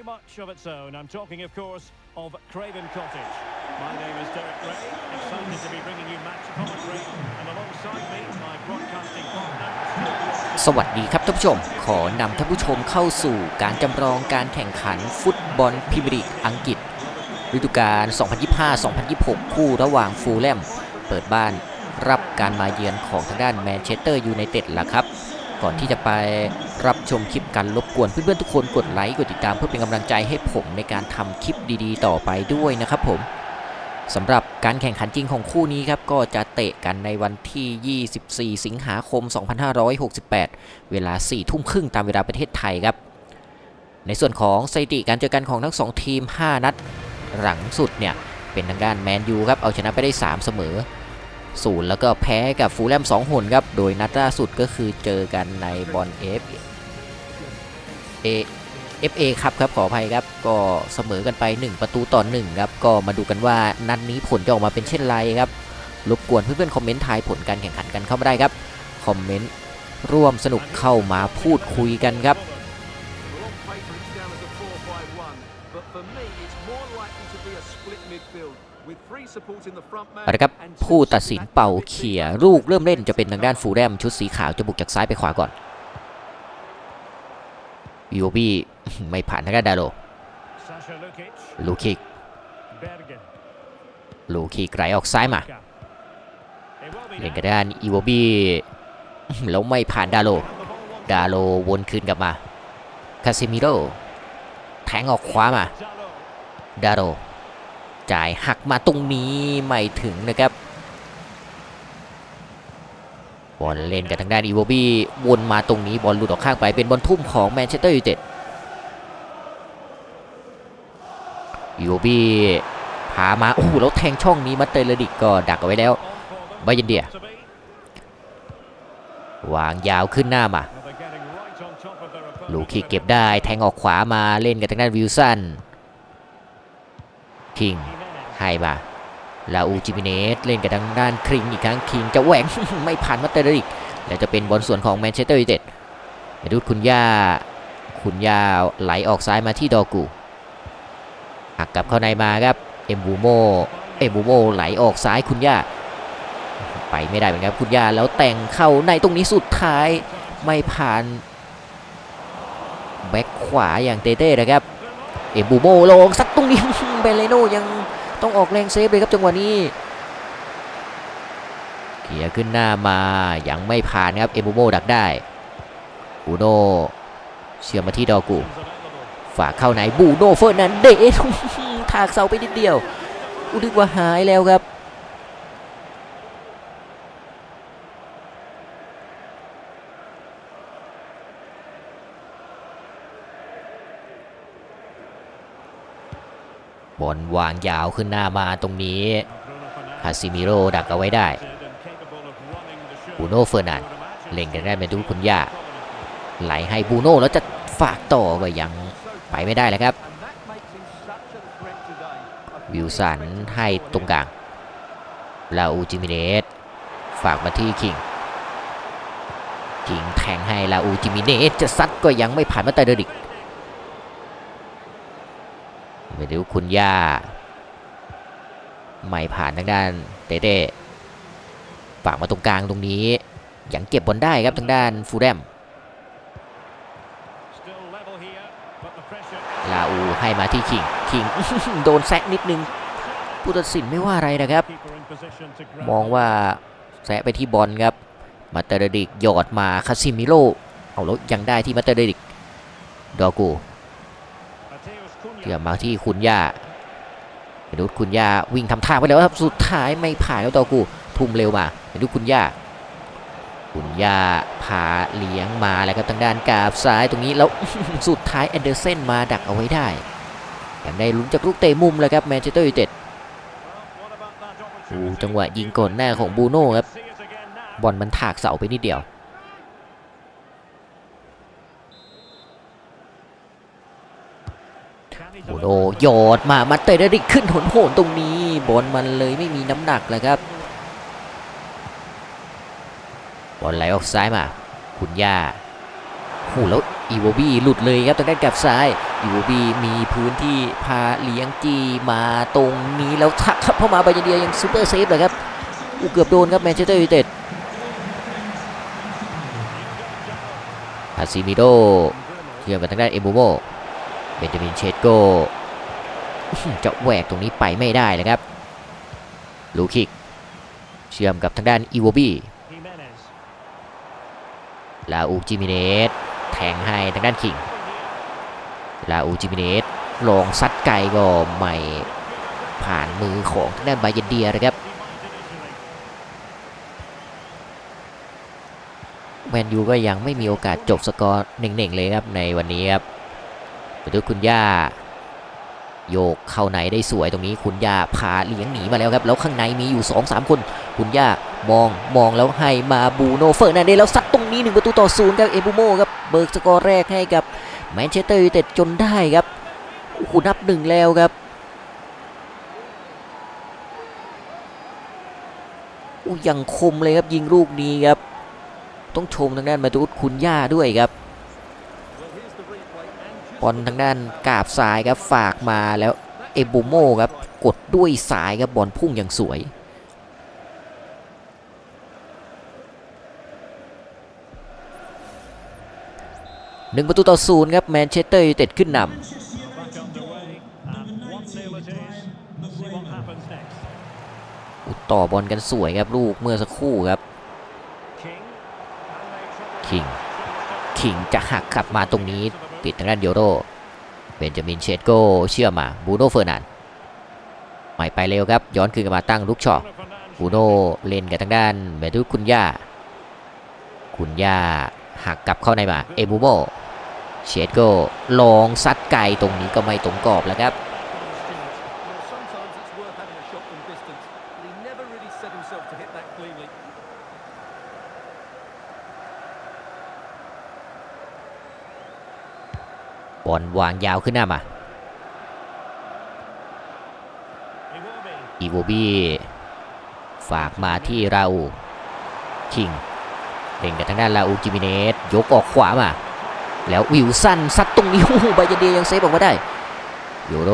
very much of its own. I'm talking, of course, of Craven Cottage. My name is Derek Gray, Excited to be bringing you match commentary, and alongside me, my broadcasting partner. สวัสดีครับท่านผู้ชม ขอนำท่านผู้ชมเข้าสู่การจำลองการแข่งขันฟุตบอลพรีเมียร์ลีกอังกฤษฤดูกาล 2025-2026 คู่ระหว่างฟูลแลม เปิดบ้านรับการมาเยือนของทางด้านแมนเชสเตอร์ยูไนเต็ดล่ะครับ ก่อนที่จะไปรับชมคลิปกันรบกวนเพื่อนๆทุกคนกดไลค์กดติดตามเพื่อเป็นกำลังใจให้ผมในการทำคลิปดีๆ ต่อไปด้วยนะครับผมสำหรับการแข่งขันจริงของคู่นี้ครับก็จะเตะกันในวันที่ 24 สิงหาคม 2568 เวลา 4 ทุ่มครึ่งตามเวลาประเทศไทยครับ ในส่วนของสถิติการเจอกันของทั้ง 2 ทีม 5 นัด หลังสุดเนี่ย เป็นทางด้านแมนยูครับ เอาชนะไปได้ 3 เสมอ ศูนย์แล้วก็แพ้กับฟูลแลม2หนครับ โดยนัดล่าสุดก็คือเจอกันในบอลเอฟเอ FA ครับครับขออภัยครับก็เสมอกันไป 1 ประตูต่อ1ครับก็มาดูกันว่านัดนนี้ผลจะออกมาเป็นเช่นไรครับรบกวนเพื่อนๆคอมเมนต์ทายผลการแข่งขันกันเข้ามาได้ครับคอมเมนต์ร่วมสนุกเข้ามาพูดคุยกันครับ เอาละครับ and two ผู้ตัดสิน sitting back เป่า in the เขี่ย midfield. ลูกเริ่มเล่นจะเป็นทางด้านฟูลแลมชุดสีขาวจะบุกจากซ้ายไปขวาก่อนยูบี้ไม่ผ่านทางด้านดาโล Sasha Lukic, ลูคิก Bergen, ลูคิกไหลออกซ้ายมา It will be เล่น now. กับด้านอีโวบี้แล้วไม่ผ่านดาโล And the ball won't ดาโลวนคืนกลับมาคาซิมิโร่แทงออกขวามา Dalot. ดาโร จ่ายหักมาตรงนี้ไม่ถึงนะครับบอลเล่นกับทางด้านอีโวบี้วนมาตรงนี้บอลหลุดออกข้างไปเป็นบอลทุ่มของแมนเชสเตอร์ยูไนเต็ดอีโวบี้พามาโอ้โหแล้วแทงช่องนี้มาเตเลดิกก็ดักเอาไว้แล้ว On for them. Bayern dia. To be. วางยาวขึ้นหน้ามาลูคิกเก็บได้แทงออกขวามาเล่นกับทางด้านวิลสันคิง Jimenez. ให้มาลาอูจิมิเนสเล่นกับทางด้านคริงอีกครั้งคิงจะแหวงไม่ผ่านมาเตอร์ริกแล้วจะเป็นบอลส่วนของแมนเชสเตอร์ยูไนเต็ดมาดูคุณย่าคุณย่าไหลออกซ้ายมาที่ดอกูหักกลับเข้าในมาครับเอ็มบูโมเอ็มบูโมไหลออกซ้ายคุณย่าไปไม่ได้เหมือนกันครับคุณย่าแล้วแต่งเข้าในตรงนี้สุดท้ายไม่ผ่านแบ็คขวาอย่างเต้เต้นะครับเอ็มบูโมลงสักตรงนี้เบเลโนยัง ต้องออกแรงเซฟเลยครับจังหวะนี้เขี่ยร์ขึ้นหน้ามายังไม่ผ่านครับเอมูโมดักได้บูโนเชื่อมมาที่ดอกูฝากเข้าไหนบูโนเฟอร์นันเดสถากเสาไปนิดเดียวอุดึกว่าหายแล้วครับ บอลวางยาวขึ้นหน้ามาตรงนี้คาซิมิโร่ดักเอาไว้ได้บูโน่เฟอร์นันเล่นกันได้มาดูคุณย่าไหลให้บูโน่แล้วจะฝากต่อไปยังไปไม่ได้แล้วครับ วิลสันให้ตรงกลางลาอูจิมิเนสฝากมาที่คิงคิงแทงให้ลาอูจิมิเนสจะซัดก็ยังไม่ผ่านมาแต่เดริก ไปดูคุณย่า ไม่ผ่านทางด้านเต้เต้ฝากมาตรงกลางตรงนี้ ยังเก็บบอลได้ครับทางด้านฟูแลมลาอูให้มาที่คิง คิง โดนแซะนิดนึง ผู้ตัดสินไม่ว่าอะไรนะครับ มองว่าแซะไปที่บอลครับ มาเตอร์ดิกหยอดมาคาซิมิโรเอาแล้วยังได้ที่มาเตอร์ดิก ดอกู เกี่ยวมาที่คุณย่าไปดูคุณย่าวิ่งทำท่าไปแล้วครับ สุดท้ายไม่ผ่านแล้วดอกูทุ่มเร็วมาไปดูคุณย่าคุณย่าพาเลี้ยงมาแล้วครับทางด้านกาบซ้ายตรงนี้แล้วสุดท้ายแอนเดอร์เซนมาดักเอาไว้ได้ยังได้ลุ้นจากลูกเตะมุมเลยครับแมนเชสเตอร์ยูไนเต็ดโอ้จังหวะยิงก่อนหน้าของบูโน่ครับบอลมันถากเสาไปนิดเดียว โน it? โยอดมามาเตะได้ดิขึ้นหนโหนตรงนี้บอลมันเลยไม่มีน้ำหนักเลยครับบอลไหลออกซ้ายมา คุณย่าโอ้โหแล้วอีโวบี้หลุดเลยครับทางด้นกลับซ้ายยูบีมีพื้นที่พาเลี้ยงจีมาตรงนี้แล้วทักครับเข้ามาบายันเดียยังซูเปอร์เซฟเลยครับอูเกือบโดนครับแมนเชสเตอร์ยูไนเต็ดคาซิมิโดเชื่อมกับทางด้านเอมบูโม เบนจามินเชดโก้จะแหวกตรงนี้ไปไม่ได้เลยครับลูคิก เชื่อมกับทางด้านอีโวบี Jimenez. ลาอูจิมิเนสแทงให้ทางด้านคิงลาอูจิมิเนสลองซัดไกลก็ไม่ผ่านมือของทางด้านบาเยนเดียนะครับแมนยูก็ยังไม่มีโอกาสจบสกอร์เน่งๆเลยครับในวันนี้ครับ ไปดูคุณย่า โยกเข้าไหนได้สวยตรงนี้คุณย่าพาเลี้ยงหนีมาแล้วครับ แล้วข้างในมีอยู่ 2-3 คน คุณย่ามองมองแล้วให้มาบูโนเฟอร์นันเดสแล้วซัดตรงนี้ 1 ประตูต่อศูนย์ครับเอบูโมครับเบิกสกอร์แรกให้กับแมนเชสเตอร์ยูไนเต็ดจนได้ครับโอ้โหนับหนึ่งแล้วครับอู้ยังคมเลยครับยิงลูกนี้ครับ ต้องชมทางด้านมาตุสคุณย่าด้วยครับ บอลทางด้านกาบซ้ายครับฝากมาแล้วเอบูโมครับกดด้วยซ้ายครับบอลพุ่งอย่างสวย หนึ่งประตูต่อศูนย์ครับแมนเชสเตอร์ยูไนเต็ดขึ้นน Back underway. And 1-0 it is. See what happens next. ำอุดต่อบอลกันสวยครับลูกเมื่อสักครู่ครับ King. And they trouble คิงคิงจะหักกลับมาตรงนี้ ติดทางด้านโยโรเบนจามินเชดโกเชื่อมาบูโนเฟอร์นันไม่ไปเร็วครับ ย้อนคืนกลับมาตั้งลูกช็อตบูโนเล่นกับทางด้านเมทุคุณย่าคุณย่าหักกลับเข้าในมาเอบูโมเชดโกลองซัดไกลตรงนี้ก็ไม่ตรงกรอบแล้วครับ บอลวางยาวขึ้นหน้ามาอีโวบีฝากมาที่ราอูคิงเล่นกับทางด้านราอูจิมิเนสยกออกขวามา แล้ววิลสันซัดตรงนี้โอ้โหบายเดียยังเซฟออกมาได้โยโร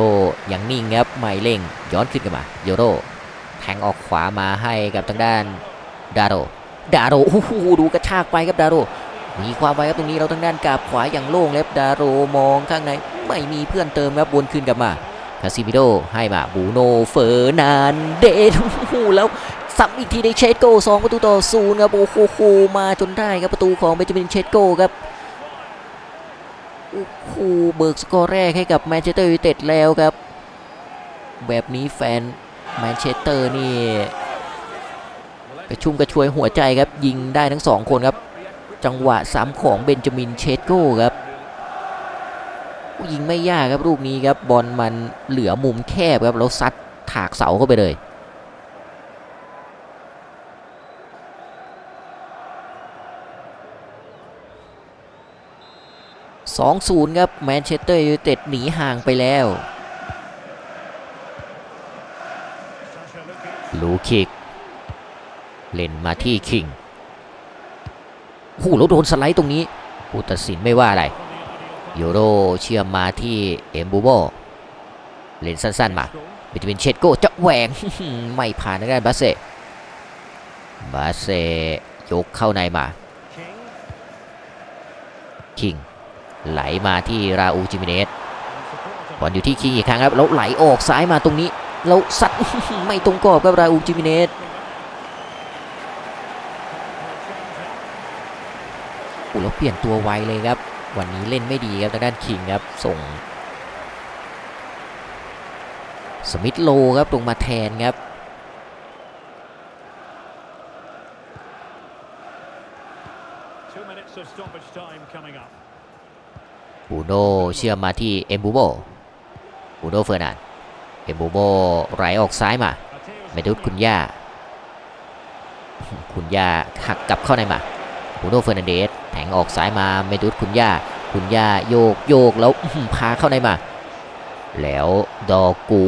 ยังนิ่งครับไม่เร่งย้อนขึ้นกันมาโยโรแทงออกขวามาให้กับทางด้านดาโรดาโรโอ้โหดูกระชากไปครับดาโร มีความไวครับตรงนี้เราทางด้านกาบขวาอย่างโล่งแล้วดาโรมองข้างในไม่มีเพื่อนเติมครับวนคืนกลับมาคาซิมิโดให้มาบูโนเฟอร์นานเดสโอ้แล้วซ้ำอีกทีได้เชดโกสองประตูต่อศูนย์ครับโอ้โหมาจนได้ครับประตูของเบนจามินเชดโกครับโอ้โหเบิกสกอร์แรกให้กับแมนเชสเตอร์ยูไนเต็ดแล้วครับ แบบนี้แฟนแมนเชสเตอร์นี่กระชุ่มกระชวยหัวใจครับยิงได้ทั้งสองคนครับ จังหวะสามของเบนจามินเชดโก้ครับยิงไม่ยากครับลูกนี้ครับบอลมันเหลือมุมแคบครับแล้วซัดถากเสาเข้าไปเลย2-0ครับแมนเชสเตอร์ยูไนเต็ดหนีห่างไปแล้วลูคิก เล่นมาที่คิง โอ้แล้วโดนสไลด์ตรงนี้ผู้ตัดสินไม่ว่าอะไร On the ideal โรเชื่อมมาที่เอ็มบูโบเล่นสั้นๆมา goal. วิตามินเชดโกจะแหวงไม่ผ่านทางด้านบาเซบาเซยกเข้าในมา คิง ไหลมาที่ราอูจิมิเนสบอลอยู่ที่คิงอีกครั้งครับแล้วไหลออกซ้ายมาตรงนี้แล้วสัดไม่ตรงกรอบครับราอูจิมิเนสโอ้แล้ว เปลี่ยนตัวไวเลยครับ วันนี้เล่นไม่ดีครับทางด้านคิงครับส่ง สมิธโลครับลงมาแทนครับ Two minutes of stoppage time coming up. บูโนเชื่อมมาที่เอ็มบูโบบูโนเฟอร์นันด์เอ็มบูโบไหลออกซ้ายมา Mateus เมดุสคุณย่า คุณย่าหักกลับเข้าในมาบูโนเฟอร์นันเดส แทงออกซ้ายมาเมดุสคุณย่า คุณย่าโยกโยกแล้วพาเข้าในมา แล้วดอกู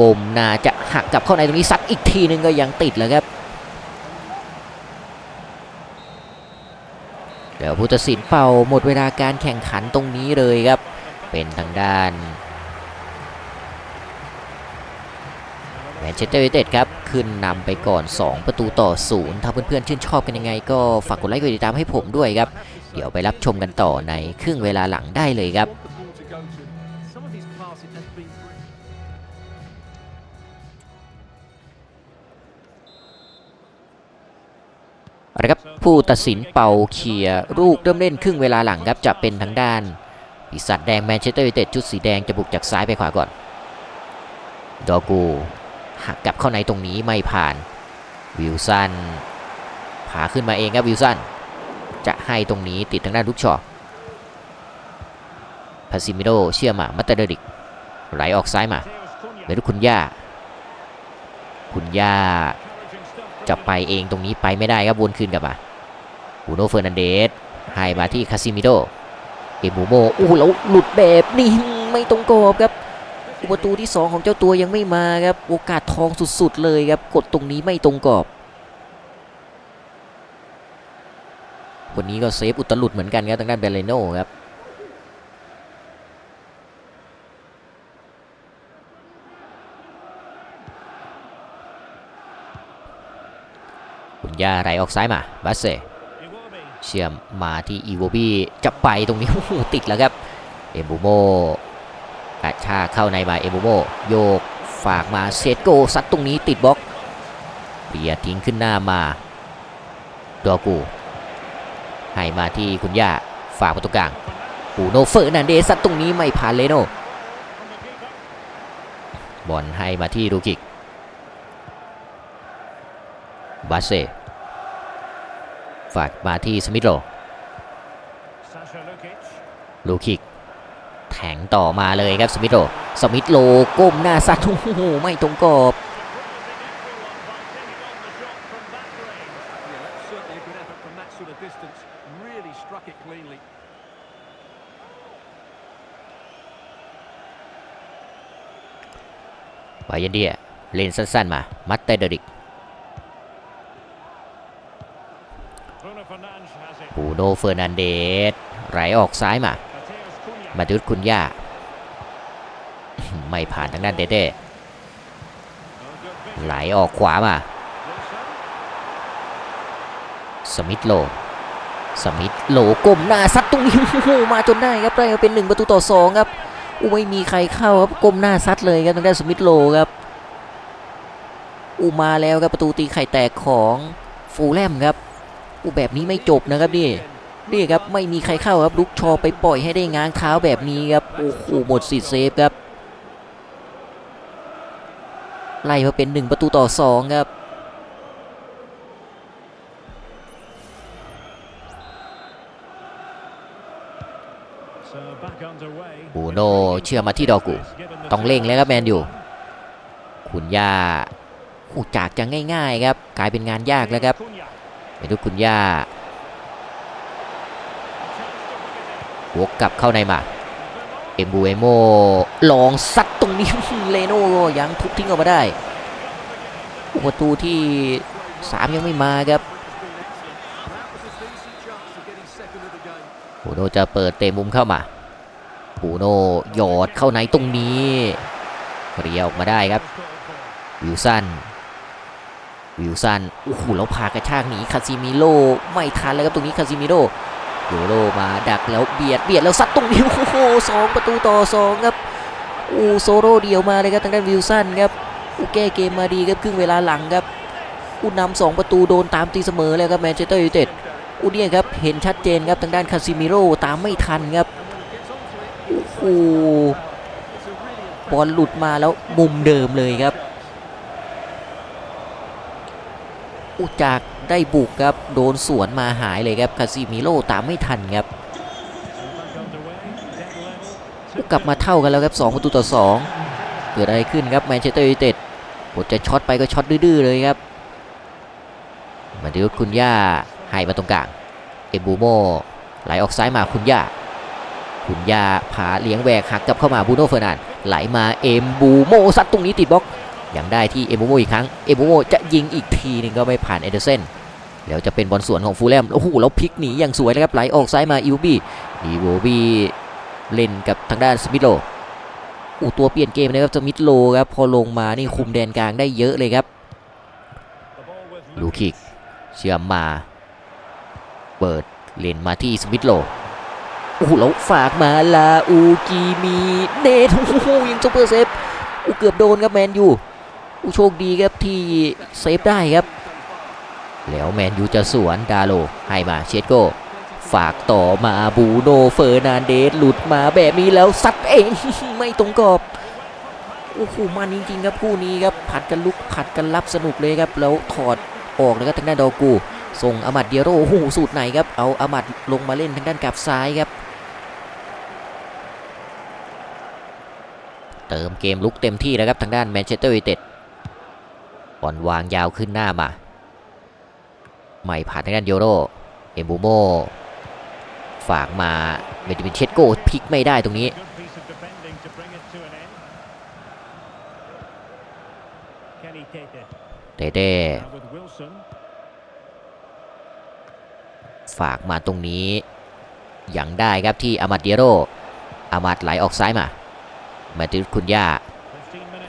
กลมนาจะหักกลับเข้าในตรงนี้ซัดอีกทีหนึงก็ยังติดแล้วครับแล้วผู้ตัดสินเป่าหมดเวลาการแข่งขันตรงนี้เลยครับ เป็นทางด้านแมนเชสเตอร์ยูไนเต็ดครับ ขึ้นนำไปก่อน 2 ประตูต่อศูนย์ถ้าเพื่อนๆ ชื่นชอบกันยังไง ก็ฝากกดไลค์กดติดตามให้ผมด้วยครับ เดี๋ยวไปรับชมกันต่อในครึ่งเวลาหลังได้เลยครับเอาละครับผู้ตัดสินเป่าเคียร์ลูกเริ่มเล่นครึ่งเวลาหลังครับจะเป็นทางด้านปีศาจแดงแมนเชสเตอร์ยูไนเต็ดชุดสีแดงจะบุกจากซ้ายไปขวาก่อน ดอกูหักกลับเข้าในตรงนี้ไม่ผ่าน วิลสันพาขึ้นมาเองครับวิลสัน จะให้ตรงนี้ติดทางด้านลูกชอพาซิมิโดเชื่อมามัตเตอร์เดริก ไหลออกซ้ายมาเมรุคุณย่า คุณย่าจะไปเองตรงนี้ไปไม่ได้ครับวนคืนกลับมาบูโนเฟอร์นันเดสให้มาที่คาซิมิโดเอมูโมอู้แล้วหลุดแบบนี้ไม่ตรงกรอบครับประตูที่ 2 ของเจ้าตัวยังไม่มาครับ โอกาสทองสุดๆเลยครับ กดตรงนี้ไม่ตรงกรอบ คนนี้ก็เซฟอุตลุดเหมือนกันครับทางด้านเบเลโน่ครับคุณย่าไหลออกซ้ายมาบัสเซเชื่อมมาที่อีโวบี้จะไปตรงนี้โอ้โหติดแล้วครับเอมบูโมกระชากเข้าในมาเอมบูโมโยกฝากมาเซตโกซัดตรงนี้ติดบล็อกเบียทิ้งขึ้นหน้ามาดอกู ให้มาที่คุณย่าฝากประตูกลางปูโนเฟอร์นันเดซัดตรงนี้ไม่ผ่านเลโนบอลให้มาที่ดูกิกบาเซฝากมาที่สมิธโรลูคิกแทงต่อมาเลยครับสมิธโลสมิธโลก้มหน้าซัดโอ้โหไม่ตรงกรอบ ยันเดียเล่นสั้นๆมา มัตเตเดริกปูโนเฟอร์นันเดสไหลออกซ้ายมา มาดุดคุณย่า ไม่ผ่านทางด้านเดเด้ไหลออกขวามา สมิธโล สมิธโลก้มหน้าซัดตรงนี้โอ้มาจนได้ครับได้เป็นหนึ่งประตูต่อสองครับ อู้ไม่มีใครเข้าครับก้มหน้าซัดเลยครับทางด้านสมิธโลครับอู้มาแล้วครับประตูตีไข่แตกของฟูแลมครับอู้แบบนี้ไม่จบนะครับนี่นี่ครับไม่มีใครเข้าครับลุกชอไปปล่อยให้ได้ง้างเท้าแบบนี้ครับโอ้โหหมดสิทธิ์เซฟครับไล่มาเป็นหนึ่งประตูต่อสองครับ โนเชื่อมาที่ดอกูต้องเร่งแล้วครับแมนอยู่คุณย่าอู้จากจะง่าย ๆ ครับ กลายเป็นงานยากแล้วครับ Cunha. ไปดูคุณย่าวกกลับเข้าในมาเอมบูเอโมลองซัดตรงนี้เลโน่ยังทุบทิ้งออกมาได้ประตูที่ 3 ยังไม่มาครับ That was a decent chance to get his second of the game. ปูโนจะเปิดเตะมุมเข้ามา ปูโนหยอดเข้าในตรงนี้เรียออกมาได้ครับ วิลสัน วิลสัน โอ้โห แล้วพากระชากหนีคาซิมิโลไม่ทันแล้วครับตรงนี้คาซิมิโลโยโรมาดักแล้วเบียดเบียดแล้วซัดตรงนี้ โอ้โหสองประตูต่อสองครับอูโซโรเดียวมาเลยครับทางด้านวิลสันครับอูแก้เกมมาดีครับครึ่งเวลาหลังครับอูนำสองประตูโดนตามตีเสมอแล้วครับแมนเชสเตอร์ยูไนเต็ดอูเนี่ยครับเห็นชัดเจนครับทางด้านคาซิมิโร่ตามไม่ทันครับ โอ้บอลหลุดมาแล้วมุมเดิมเลยครับอุจากได้บุกครับ โดนสวนมาหายเลยครับคาซิมิโร่ตามไม่ทันครับ กลับมาเท่ากันแล้วครับ2ประตูต่อ 2 เกิดอะไรขึ้นครับแมนเชสเตอร์ยูไนเต็ดบทจะช็อตไปก็ช็อตดื้อเลยครับ มาดิวคุณย่าให้มาตรงกลาง เอบูโมไหลออกซ้ายมาคุณย่า คุณย่าผาเลี้ยงแหวกหักกลับเข้ามาบูโน่เฟอร์นันด์ไหลมาเอมบูโมซัดตรงนี้ติดบล็อกยังได้ที่เอมบูโมอีกครั้งเอมบูโมจะยิงอีกทีนึงก็ไม่ผ่านเอเดอร์เซนแล้วจะเป็นบอลสวนของฟูลแลมโอ้โหแล้วพลิกหนีอย่างสวยนะครับไหลออกซ้ายมาอิวบี้อีโวบี้เล่นกับทางด้านสมิธโลอู้ตัวเปลี่ยนเกมนะครับสมิธโลครับพอลงมานี่คุมแดนกลางได้เยอะเลยครับลูคิกเชื่อมมา เปิดเล่นมาที่สมิธโล โอ้โหแล้วฝากมาลาอูกีมีเนทโอ้โหยังซุปเปอร์เซฟอูเกือบโดนครับแมนยูอู้โชคดีครับที่เซฟได้ครับ แล้วแมนยูจะสวนดาโลให้มาเชดโกฝากต่อมาบูโนเฟอร์นานเดสหลุดมาแบบนี้แล้วซัดเองไม่ตรงกรอบโอ้โหมันจริงๆครับคู่นี้ครับผัดกันลุกผัดกันรับสนุกเลยครับแล้วถอดออกแล้วก็ทางด้านดอกูส่งอามัดเดียโรโอ้โหสูตรไหนครับเอาอามัดลงมาเล่นทางด้านกับซ้ายครับ เติมเกมลุกเต็มที่แล้วครับทางด้านแมนเชสเตอร์ยูไนเต็ดบอลวางยาวขึ้นหน้ามาไม่ผ่านทางด้านโยโรเอมบูโมฝากมาเบนจามินเชสโกพลิกไม่ได้ตรงนี้เต้เต้ฝากมาตรงนี้ยังได้ครับที่อามัดเดียโรอามัดไหลออกซ้ายมา มาติคุณย่า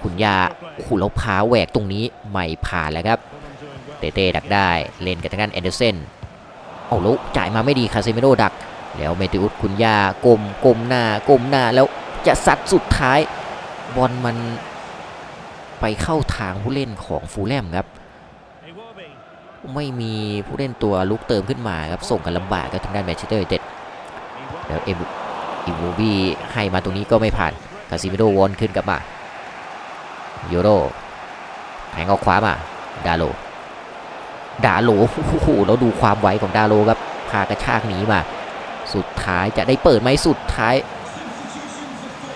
คุณย่า to play. โอ้โหแล้วพาแหวกตรงนี้ไม่ผ่านแล้วครับ เต้เต้ดักได้เล่นกับทางด้านแอนเดอร์เซนเอาล้วจ่ายมาไม่ดีคาเซมิโรดัก แล้วเมติอุสคุณย่ากลมกลมหน้ากลมหน้าแล้วจะซัดสุดท้ายบอลมันไปเข้าทางผู้เล่นของฟูลแลมครับ ไม่มีผู้เล่นตัวลุกเติมขึ้นมาครับส่งกันลำบากครับทางด้านแมนเชสเตอร์ยูไนเต็ดแล้วเอ็มอิมูบี้ให้มาตรงนี้ก็ไม่ผ่าน คาซิมิโดวนขึ้นกลับมาโยโรแทงออกขวามา ดาโล ดาโลโอ้โหแล้วดูความไวของดาโลครับ พากระชากหนีมา สุดท้ายจะได้เปิดไหมสุดท้าย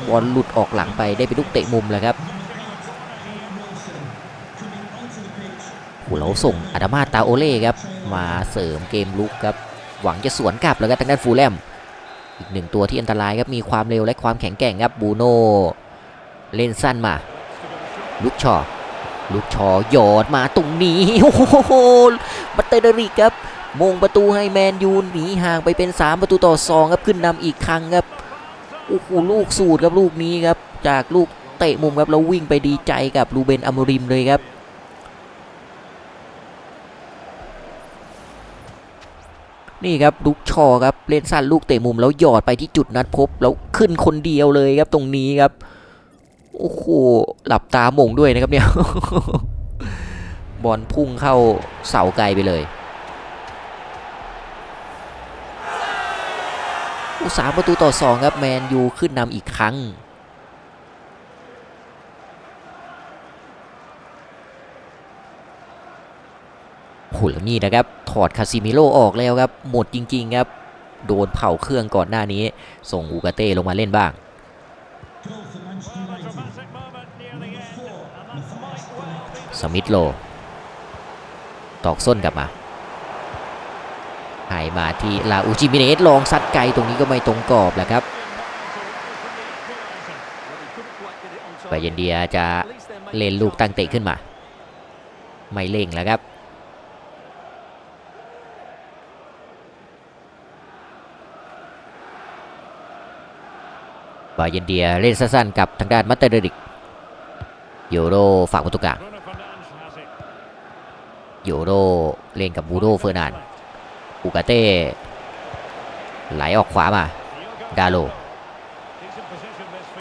บอลหลุดออกหลังไปได้เป็นลูกเตะมุมแล้วครับโอ้โหแล้วส่งอาดามาตาโอเล่ครับ มาเสริมเกมลุกครับ หวังจะสวนกลับแล้วก็ทางด้านฟูลแลม อีกหนึ่งตัวที่อันตรายครับมีความเร็วและความแข็งแกร่งครับบูโน่เล่นสั้นมาลุกชอลุกชอหยอดมาตรงนี้โอ้โหบัตเตอร์ริกครับมงประตูให้แมนยูหนีห่างไปเป็น 3 ประตูต่อ 2 ครับขึ้นนำอีกครั้งครับโอ้โหลูกสูตรครับลูกนี้ครับ จากลูกเตะมุมครับแล้ววิ่งไปดีใจกับรูเบนอมริมเลยครับ นี่ครับลุกชอครับเล่นสั้นลูกเตะมุมแล้วหยอดไปที่จุดนัดพบแล้วขึ้นคนเดียวเลยครับตรงนี้ครับโอ้โหหลับตาหม่งด้วยนะครับเนี่ยบอลพุ่งเข้าเสาไกลไปเลยอุสาประตูต่อ2ครับแมนยูขึ้นนำอีกครั้ง โอ้โหแล้วนี่นะครับ ถอดคาซิมิโลออกแล้วครับ หมดจริง ๆ ครับ โดนเผาเครื่องก่อนหน้านี้ ส่งอูกาเต้ลงมาเล่นบ้าง สมิธโล ตอกส้นกลับมาให้มาที่ลาอูจิมิเนสลองซัดไกลตรงนี้ก็ไม่ตรงกรอบแหละครับไปเยนเดียจะเล่นลูกตั้งเตะขึ้นมา ไม่เล่งแล้วครับ บาเยนเดียเล่นสั้นๆกับทางด้านมัตเตอร์ดิกโยโรฝากประตูกลาง Bruno Fernandes has it. โยโรเล่นกับบูโดเฟอร์นานอูกาเต้ไหลออกขวามา ดาโล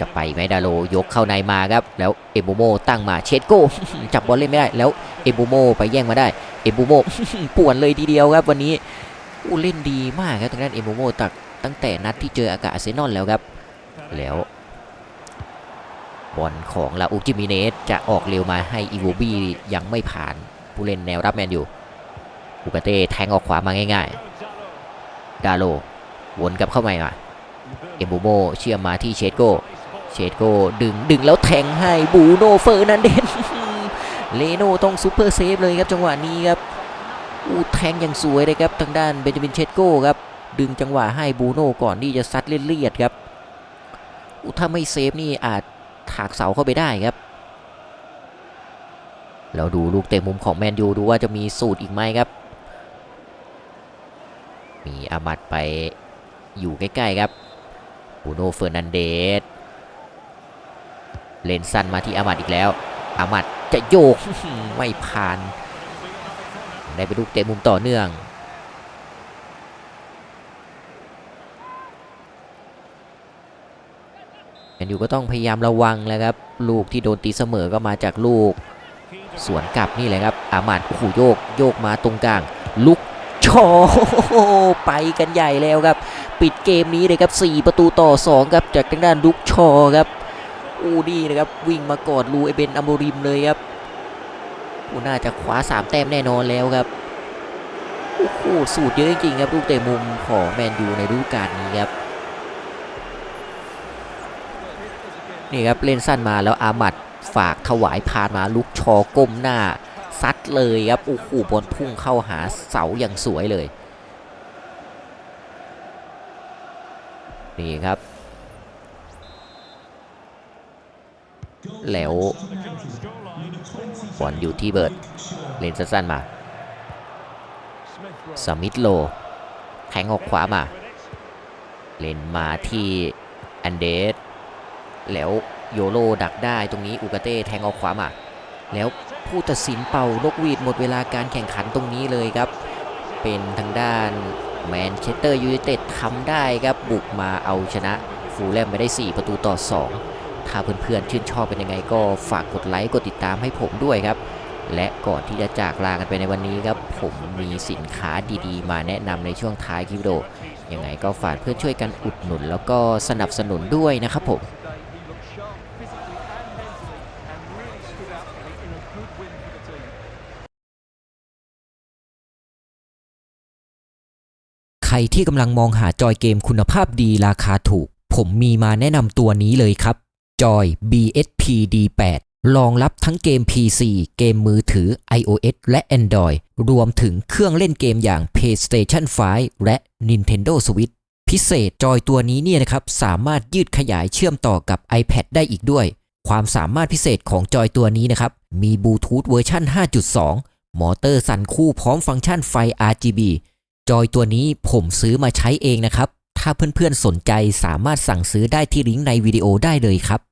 จะไปไหมดาโลยกเข้าในมาครับ แล้วเอบูโมตั้งมาเชดโก้จับบอลเล่นไม่ได้ แล้วเอบูโมไปแย่งมาได้เอบูโมป่วนเลยทีเดียวครับวันนี้อู้เล่นดีมากครับทางด้านเอบูโมตักตั้งแต่นัดที่เจออากาศเซนอลแล้วครับ แล้วบอลของลาอุจิมิเนสจะออกเร็วมาให้อีโวบี้ยังไม่ผ่านผู้เล่นแนวรับแมนอยู่อูกาเต้แทงออกขวามาง่ายๆ ดาโลวนกลับเข้ามามาเอมบูโมเชื่อมมาที่เชดโก เชดโกดึงดึงแล้วแทงให้บูโนเฟอร์นันเดนเลโนต้องซูเปอร์เซฟเลยครับจังหวะนี้ครับอู้แทงอย่างสวยเลยครับทางด้านเบนจามินเชดโกครับดึงจังหวะให้บูโน่ก่อนที่จะซัดเลียดๆครับ ถ้าไม่เซฟนี่อาจถากเสาเข้าไปได้ครับ เราดูลูกเตะมุมของแมนยูดูว่าจะมีสูตรอีกไหมครับ มีอามัดไปอยู่ใกล้ๆครับบูโนเฟอร์นันเดสเลนสันมาที่อามัดอีกแล้ว อามัดจะโยกไม่ผ่าน ได้ไปลูกเตะมุมต่อเนื่อง แมนยูก็ต้องพยายามระวังแล้วครับ ลูกที่โดนตีเสมอก็มาจากลูก สวนกลับนี่แหละครับ อามัดโอ้โหโยกโยกมาตรงกลาง ลุกชอไปกันใหญ่แล้วครับ ปิดเกมนี้เลยครับ 4 ประตูต่อ 2 ครับ จากทางด้านลุกชอครับอู้ดีนะครับ วิ่งมากอดลูไอเบนอัมโมริมเลยครับโอ้น่าจะคว้า 3 แต้มแน่นอนแล้วครับโอ้โหสูตรเยอะจริงๆครับ ลูกเตะมุมของแมนยูในฤดูกาลนี้ครับ นี่ครับเล่นสั้นมาแล้วอามัดฝากถวายพานมาลุกชอก้มหน้าซัดเลยครับโอ้โหบอลพุ่งเข้าหาเสาอย่างสวยเลยนี่ครับ แล้วบอลอยู่ที่เบิร์ดเล่นสั้นๆมาสมิธโลแทงออกขวามา เล่นมาที่แอนเดส แล้วโยโรดักได้ตรงนี้อุกาเต้แทงออกขวามา แล้วผู้ตัดสินเป่านกหวีดหมดเวลาการแข่งขันตรงนี้เลยครับ เป็นทางด้านแมนเชสเตอร์ยูไนเต็ดทำได้ครับบุกมาเอาชนะฟูลแลมไปได้ 4 ประตูต่อ 2 ถ้าเพื่อนๆชื่นชอบเป็นยังไงก็ฝากกดไลค์กดติดตามให้ผมด้วยครับ และก่อนที่จะจากลากันไปในวันนี้ครับ ผมมีสินค้าดีๆ มาแนะนำในช่วงท้ายคลิปวิดีโอยังไงก็ฝากเพื่อนช่วยกันอุดหนุนแล้วก็สนับสนุนด้วยนะครับผม รที่กำลังมองหาจอยเกมคุณภาพดีราคาถูก ผมมีมาแนะนำตัวนี้เลยครับ จอย BSP D8 รองรับทั้งเกม PC เกมมือถือ iOS และ Android รวมถึงเครื่องเล่นเกมอย่าง PlayStation 5 และ Nintendo Switch พิเศษจอยตัวนี้เนี่ยนะครับ สามารถยืดขยายเชื่อมต่อกับ iPad ได้อีกด้วย ความสามารถพิเศษของจอยตัวนี้นะครับ มีบลูทูธเวอร์ชัน5.2 มอเตอร์สั่นคู่พร้อมฟังก์ชันไฟ RGB จอยตัวนี้ผมซื้อมาใช้เองนะครับ ถ้าเพื่อนๆสนใจสามารถสั่งซื้อได้ที่ลิงก์ในวิดีโอได้เลยครับ